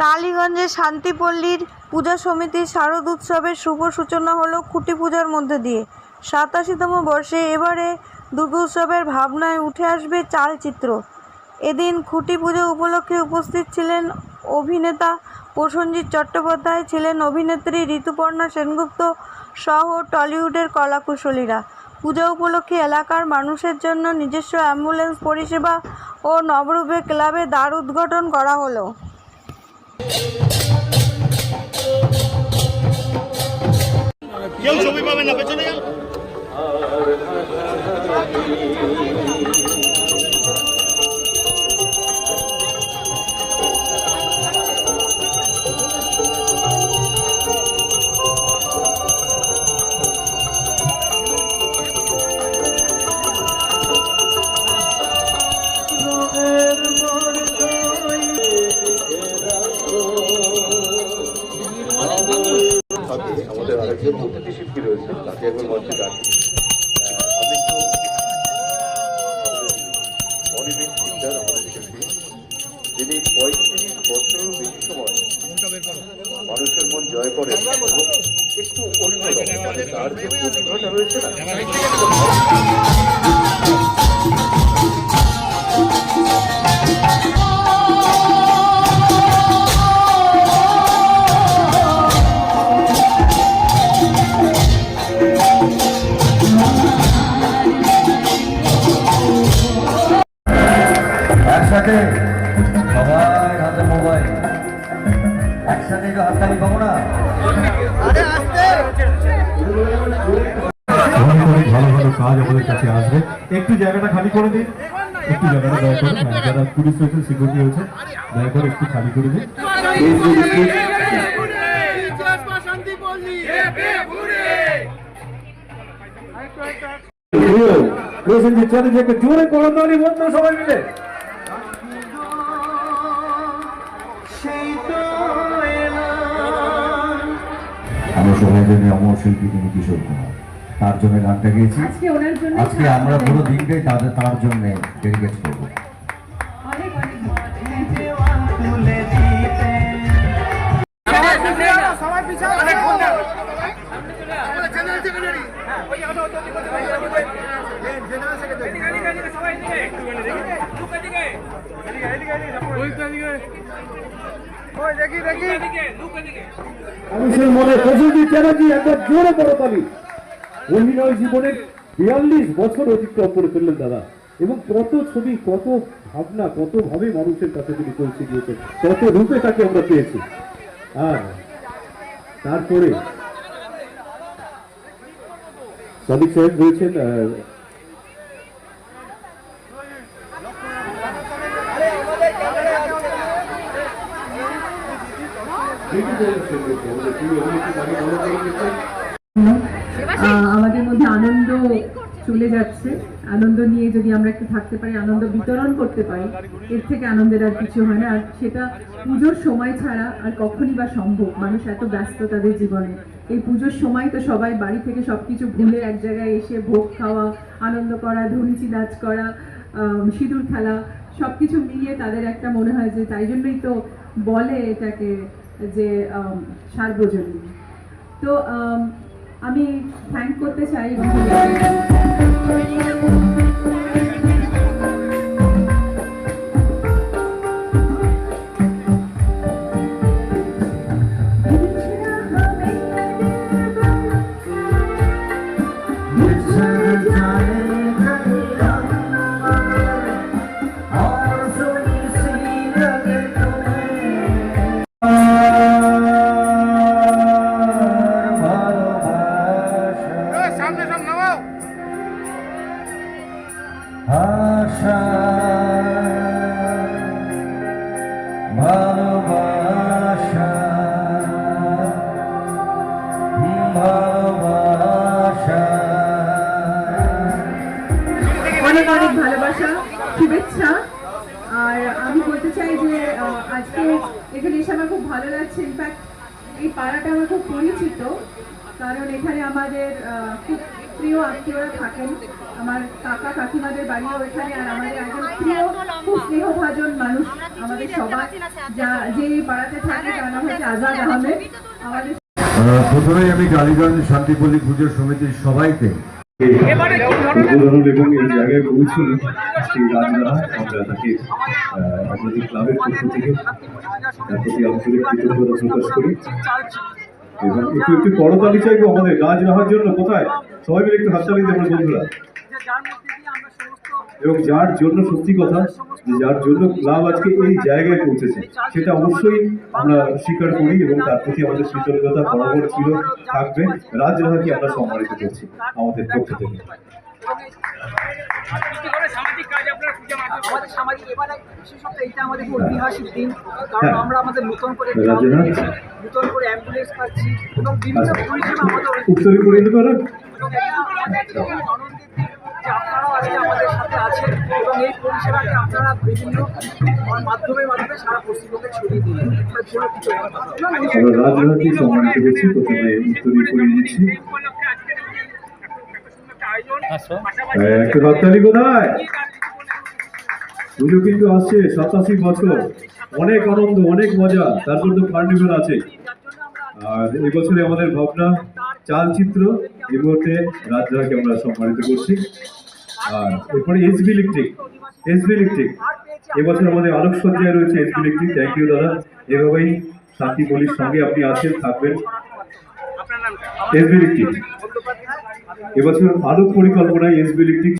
টালিগঞ্জের শান্তিপল্লীর পূজা সমিতির শারদ উৎসবের শুভ সূচনা হলো খুঁটি পূজার মধ্যে দিয়ে। সাতাশিতম বর্ষে এবারে দুর্গোৎসবের ভাবনায় উঠে আসবে চালচিত্র। এদিন খুঁটি পুজো উপলক্ষে উপস্থিত ছিলেন অভিনেতা প্রসেনজিৎ চট্টোপাধ্যায়, ছিলেন অভিনেত্রী ঋতুপর্ণা সেনগুপ্ত সহ টলিউডের কলাকুশলীরা। পূজা উপলক্ষে এলাকার মানুষের জন্য নিজস্ব অ্যাম্বুলেন্স পরিষেবা ও নবরূপে ক্লাবে দ্বার উদ্ঘাটন করা হলো। কেউ ছবি পাবে না পেছনে যাও থাকে আমাদের আরেকজন অতিথি শিল্পী রয়েছে তাকে একবার মঞ্চে ডাকি যিনি পঁয়ত্রিশ বছরেরও বেশি সময় মানুষের মন জয় করেন একটু অন্যরকম মানে তার যে প্রতিভাটা রয়েছে না সবাই হাতে মোবাইল একসাথে একটু হাততালি পাবো না ভালো ভালো কাজ আমাদের কাছে আসবে একটু জায়গাটা খালি করে দিন একটু জায়গাটা দয়া করে হ্যাঁ, যারা পুলিশ রয়েছে সিকিউরিটি রয়েছে দয়া করে একটু খালি করে দিন প্রসেনজিৎ চ্যাটার্জিকে জোরে করন্দানি বন্ধ সবাই মিলে আমরা অমর শিল্পী তিনি কিশোর কুমার তার জন্য গানটা গেয়েছি আজকে ওনার জন্য আজকে আমরা পুরো দিনটাই তাদের তার জন্য ডেডিকেট করব অনেক মানুষের মনে প্রসেনজিৎ চ্যাটার্জি একবার জোরে বড় তালি। অভিনয় জীবনের বিয়াল্লিশ বছর অতিক্রম করে ফেললেন দাদা। এবং কত ছবি, কত ভাবনা কত ভাবে মানুষের কাছে তিনি পৌঁছে দিয়েছেন, কত রূপে তাকে আমরা পেয়েছি। আর তারপরে সাদিক সাহেব রয়েছেন আমাদের মধ্যে আনন্দ চলে যাচ্ছে। আনন্দ নিয়ে যদি আমরা একটু থাকতে পারি, আনন্দ বিতরণ করতে পারি, এর থেকে আনন্দের আর কিছু হয় না। আর সেটা পুজোর সময় ছাড়া আর কখনই বা সম্ভব। মানুষ এত ব্যস্ত তাদের জীবনে। এই পুজোর সময় তো সবাই বাড়ি থেকে সবকিছু ভুলে এক জায়গায় এসে ভোগ খাওয়া, আনন্দ করা ধুনুচি নাচ করা সিঁদুর খেলা, সবকিছু মিলিয়ে তাদের একটা মনে হয় যে তাই জন্যই তো বলে এটাকে যে সার্বজনীন। তো আমি থ্যাংক করতে চাই। অনেক অনেক ভালোবাসা, শুভেচ্ছা। আর আমি বলতে চাই যে আজকে এখানে এসে আমার খুব ভালো লাগছে। ইনফ্যাক্ট এই পাড়াটা আমার খুব পরিচিত, কারণ এখানে আমাদের খুব প্রিয় আত্মীয়রা থাকেন আমার কাকা কাকিমাদের বাড়িও এখানে আর আমাদের একজন প্রিয় খুব স্নেহভাজন মানুষ আমাদের সবার যা যে পাড়াতে থাকে তার নাম হচ্ছে আজাদ আহমেদ। আমাদের প্রথমেই আমি টালিগঞ্জ শান্তিপল্লী পুজো সমিতির সবাইকে এবং এই জায়গায় পৌঁছলো সেই রাজদারা আমরা তাকে ক্লাবের পক্ষ থেকে তার প্রতি আন্তরিক কৃতজ্ঞতা প্রকাশ করি এবং একটু একটু করতালি চাইব আমাদের, গাছ রাখার জন্য, কোথায়? সবাই মিলে একটু হাততালি দেবো, বন্ধুরা। এবং যার জন্য সত্যি কথা যার জন্য ক্লাব আজকে এই জায়গায় পৌঁছেছে, সেটা অবশ্যই আমরা স্বীকার করি এবং তার প্রতি আমাদের কৃতজ্ঞতা, বরাবর ছিল, থাকবে। রাজরাহাকে আমরা সম্মানিত করছি আমাদের পক্ষ থেকে। আমাদের সামাজিক এবারে বিশেষত এটা আমাদের ঐতিহাসিক দিন। কারণ হ্যাঁ। আমরা আমাদের নতুন করে নতুন করে অ্যাম্বুলেন্স পাচ্ছি এবং বিভিন্ন আচ্ছা। পরিষেবা আমাদের আপনারাও আজকে আমাদের সাথে আছেন এবং এই পরিষেবাকে আপনারা বিভিন্ন মাধ্যমের মাধ্যমে সারা পশ্চিমবঙ্গে ছড়িয়ে আমরা সম্মানিত করছি প্রথমে উত্তরী হ্যাঁ, একটু হাততালি কোথায়? পুজো কিন্তু আসছে সাতাশি বছর। অনেক আনন্দ অনেক মজা। তার জন্য কার্নিভেল আছে। আর এবছরে আমাদের ভাবনা চালচিত্র। এই মুহূর্তে রাজধাকে আমরা সম্মানিত করছি। আর এরপরে এসবি ইলেকট্রিক এসবি ইলেকট্রিক এবছর আমাদের আলোকসজ্জায় রয়েছে এসবি ইলেকট্রিক থ্যাংক ইউ দাদা। এভাবেই শান্তি পলির সঙ্গে আপনি আছেন থাকবেন। এসবি ইলেকট্রিক এবছর আলোক পরিকল্পনায় এসবি ইলেকট্রিক